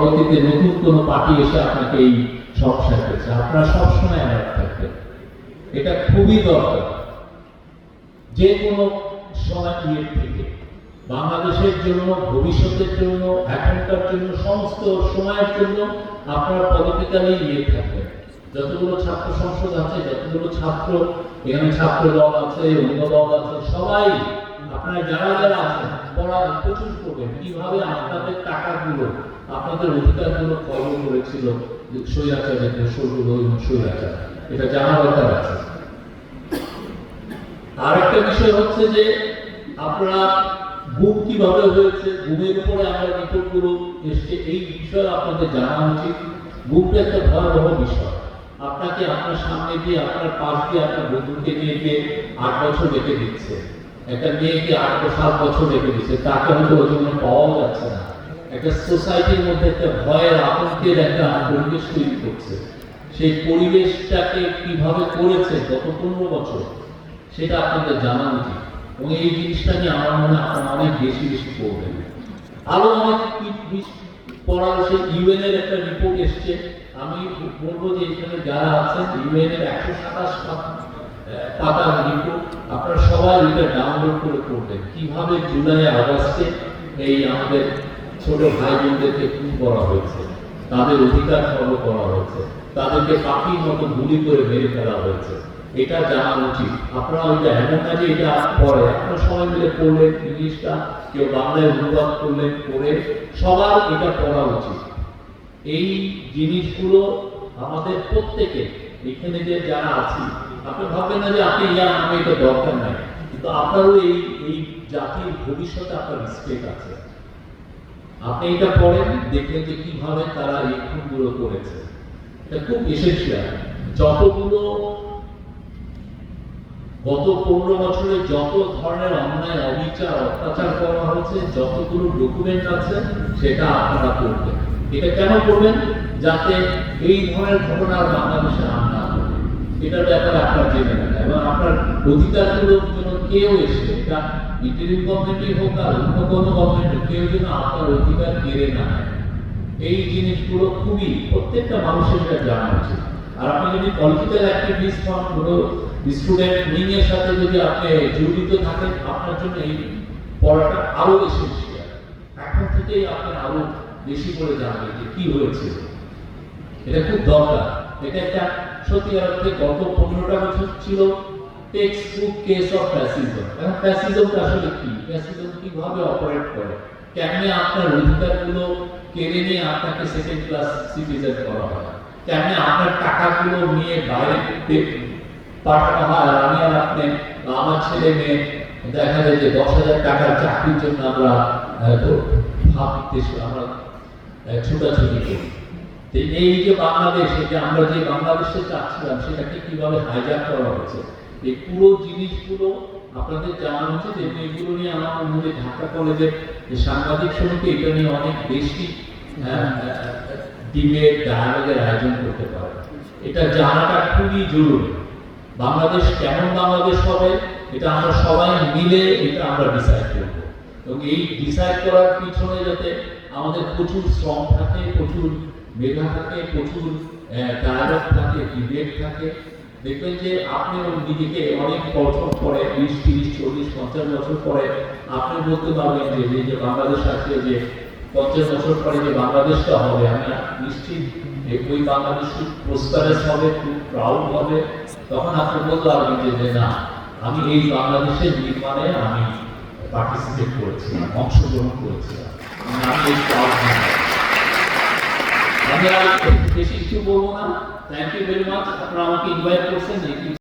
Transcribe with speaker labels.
Speaker 1: পরবর্তীতে নতুন কোন পার্টি এসে আপনাকে এই সমস্যা করেছে আপনারা সবসময় অ্যালার্ট থাকবেন। এটা খুবই দরকার। যে কোনো সময় ইয়ে থেকে। বাংলাদেশের জন্য, ভবিষ্যতের জন্য, এখনকার জন্য, সমস্ত সময়ের জন্য আপনার পলিটিক্যালি ইয়ে থাকবেন। যতগুলো ছাত্র সংসদ আছে, যতগুলো ছাত্র, এখানে ছাত্র দল আছে অন্য দল আছে, সবাই আপনারা যারা যারা আছেন পড়া প্রচুর করবেন কীভাবে আপনাদের টাকাগুলো, আপনাদের অধিকারগুলো করেছিল এটা দরকার আছে। আর একটা বিষয় হচ্ছে যে, আপনারা কীভাবে হয়েছে উপরে আমরা রিপোর্টগুলো এসছে, এই বিষয়ে আপনাদের জানা উচিত। গুমটা একটা ভয়াবহ বিষয়। আপনাকে আপনার সামনে দিয়ে, আপনার পাশ দিয়ে আপনার বন্ধুকে নিয়ে গিয়ে আট বছর রেখে দিচ্ছে। একটা মেয়েকে আট সাত বছর রেখে দিচ্ছে তাকে হয়তো ওই জন্য পাওয়াও যাচ্ছে না। একটা সোসাইটির মধ্যে একটা ভয়ের আতঙ্কের একটা পরিবেশ তৈরি করছে। সেই পরিবেশটাকে কীভাবে করেছে গত পনেরো বছর, সেটা আপনাদের জানা উচিত। এবং এই জিনিসটা নিয়ে আমার মনে আপনারা অনেক বেশি বেশি করবেন। আরও অনেক সে ইউএন এর একটা রিপোর্ট এসছে। আমি বলব যে এখানে যারা আছেন ইউএন এর একশো সাতাশ পাতার রিপোর্ট আপনারা সবাই এটা ডাউনলোড করে করবেন কীভাবে জুলাই আগস্টে এই আমাদের ছোট ভাই বোনদেরকে খুন করা হয়েছে, তাদের অধিকার খর্ব করা হয়েছে, তাদেরকে পাখির মতো গুলি করে মেরে ফেলা হয়েছে, এটা জানা উচিত। আপনারা ওইটা এমন না যে এটা পরে আপনারা সবাই মিলে পড়লেন ইংলিশটা, কেউ বাংলায় অনুবাদ করলেন করে সবার এটা পড়া উচিত। এই জিনিসগুলো আমাদের প্রত্যেকে এখানে যে যারা আছি আপনি ভাববেন না যে আপনি ইয়া, আমি এটা দরকার নাই। কিন্তু আপনারও এই এই জাতির ভবিষ্যতে আপনার স্টেক আছে। আপনি এটা পড়েন দেখবেন যে কীভাবে তারা এই খুনগুলো করেছে। এটা খুব এসেন্সিয়াল যতগুলো গত পনেরো বছরে যত ধরনের অন্যায়, অবিচার, অত্যাচার করা হয়েছে, যতগুলো ডকুমেন্ট আছে, সেটা আপনারা করবেন এটা কেন করবেন যাতে এই ধরনের ঘটনা বাংলাদেশে এটার ব্যাপারে আপনার জেনে নেন। এবং আপনার অধিকারগুলোর জন্য কেউ এসে, এটা ইন্টারিম গভর্নমেন্টই হোক আর অন্য কোনো গভর্নমেন্ট কেউ যেন আপনার অধিকার কেড়ে না এই জিনিসগুলো খুবই প্রত্যেকটা মানুষের এটা জানা উচিত। আর আপনি যদি পলিটিক্যাল অ্যাক্টিভিস্ট হন, কোনো স্টুডেন্ট উইং সাথে যদি আপনি জড়িত থাকেন, আপনার জন্য এই পড়াটা আরও এসেন্সিয়াল এখন থেকেই আপনি আরও বেশি করে জানবেন যে কি হয়েছে। এটা খুব দরকার। এটা একটা সত্যি অর্থে গত পনেরোটা বছর ছিল text book case of fascism এখন ফ্যাসিজমটা আসলে কি? ফ্যাসিজম কীভাবে অপারেট করে? কেমনে আপনার অধিকারগুলো কেড়ে নিয়ে আপনাকে সেকেন্ড ক্লাস সিটিজেন করা হয়? কেমনে আপনার টাকাগুলো নিয়ে বাইরে পাঠানো হয় আমি আর আপনি, আমার ছেলে মেয়ে, দেখা যায় যে দশ হাজার টাকার চাকরির জন্য আমরা ভাবতে আমরা ছোটাছুটি করি। এই যে বাংলাদেশ যে আমরা যে বাংলাদেশে চাচ্ছিলাম সেটাকে কীভাবে করা হচ্ছে এই পুরো জিনিসগুলো আপনাদের জানা উচিত এবং এগুলো নিয়ে আমার মনে হয় ঢাকা কলেজের সাংবাদিক সমিতি, এটা নিয়ে অনেক বেশি ডিবেট ডায়ালগের আয়োজন করতে পারে। এটা জানাটা খুবই জরুরি। বাংলাদেশ কেমন বাংলাদেশ হবে, এটা আমরা সবাই মিলে এটা আমরা ডিসাইড করব। এবং এই ডিসাইড করার পিছনে যাতে আমাদের প্রচুর শ্রম থাকে, প্রচুর মেধা থাকে, প্রচুর থাকে থাকে। দেখবেন যে নিজেকে অনেক বছর পরে, বিশ, তিরিশ, চল্লিশ, পঞ্চাশ বছর পরে আপনি বলতে পারবেন যে যে বাংলাদেশ যে পঞ্চাশ বছর পরে যে বাংলাদেশটা হবে আমি নিশ্চিত ওই বাংলাদেশ প্রস্তারেস হবে, খুব প্রাউড হবে। তখন আপনি বলতে পারবেন যে না, আমি এই বাংলাদেশের নির্মাণে আমি পার্টিসিপেট করেছিলাম, অংশগ্রহণ করেছিলাম। আমি এই proud মনে হয়। আমি আর বেশি কিছু বলব না থ্যাংক ইউ ভেরি মাচ আপনারা আমাকে ইনভাইট করছেন